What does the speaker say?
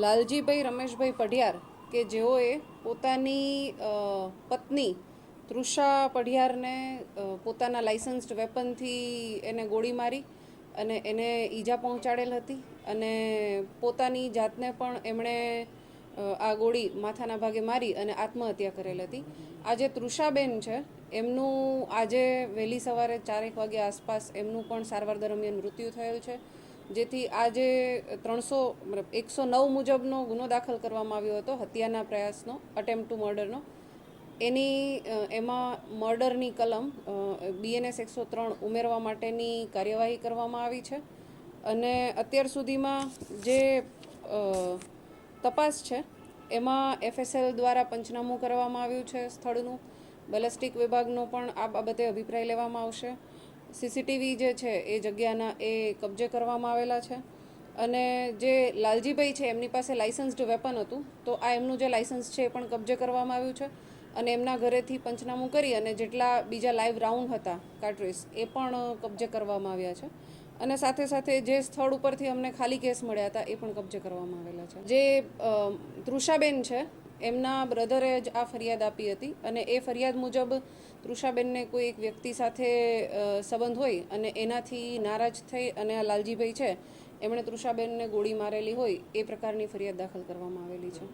લાલજીભાઈ રમેશભાઈ પઢિયાર કે જેઓએ પોતાની પત્ની તૃષા પઢિયારને પોતાના લાઇસન્સ્ડ વેપનથી એને ગોળી મારી અને એને ઈજા પહોંચાડેલ હતી અને પોતાની જાતને પણ એમણે આ ગોળી માથાના ભાગે મારી અને આત્મહત્યા કરેલ હતી. આજે તૃષાબેન છે, એમનું આજે વહેલી સવારે ચારેક વાગ્યા આસપાસ એમનું પણ સારવાર દરમિયાન મૃત્યુ થયેલ છે. જેથી આજે ત્રણસો, મતલબ એકસો નવ મુજબનો ગુનો દાખલ કરવામાં આવ્યો હતો, હત્યાના પ્રયાસનો અટેમ્પ ટુ મર્ડરનો એની એમાં મર્ડરની કલમ બીએનએસ એકસો ત્રણ ઉમેરવા માટેની કાર્યવાહી કરવામાં આવી છે. અને અત્યાર સુધીમાં જે તપાસ છે, એમાં એફએસએલ દ્વારા પંચનામું કરવામાં આવ્યું છે સ્થળનું. બેલેસ્ટિક વિભાગનો પણ આ બાબતે અભિપ્રાય લેવામાં આવશે. સીસીટીવી જે છે એ જગ્યાના એ કબજે કરવામાં આવેલા છે. અને જે લાલજીભાઈ છે, એમની પાસે લાઇસન્સ્ડ વેપન હતું. તો આ એમનું જે લાઇસન્સ છે એ પણ કબજે કરવામાં આવ્યું છે. અને એમના ઘરેથી પંચનામું કરી અને જેટલા બીજા લાઈવ રાઉન્ડ હતા કાર્ટ્રીસ એ પણ કબજે કરવામાં આવ્યા છે. અને સાથે સાથે જે સ્થળ ઉપરથી અમને ખાલી કેસ મળ્યા હતા, એ પણ કબજે કરવામાં આવેલા છે. જે તૃષાબેન છે એમના બ્રધરે જ આ ફરિયાદ આપી હતી અને એ ફરિયાદ મુજબ તૃષાબેનને કોઈ એક વ્યક્તિ સાથે સંબંધ હોય અને એનાથી નારાજ થઈ અને આ લાલજીભાઈ છે, એમણે તૃષાબેનને ગોળી મારેલી હોય એ પ્રકારની ફરિયાદ દાખલ કરવામાં આવેલી છે.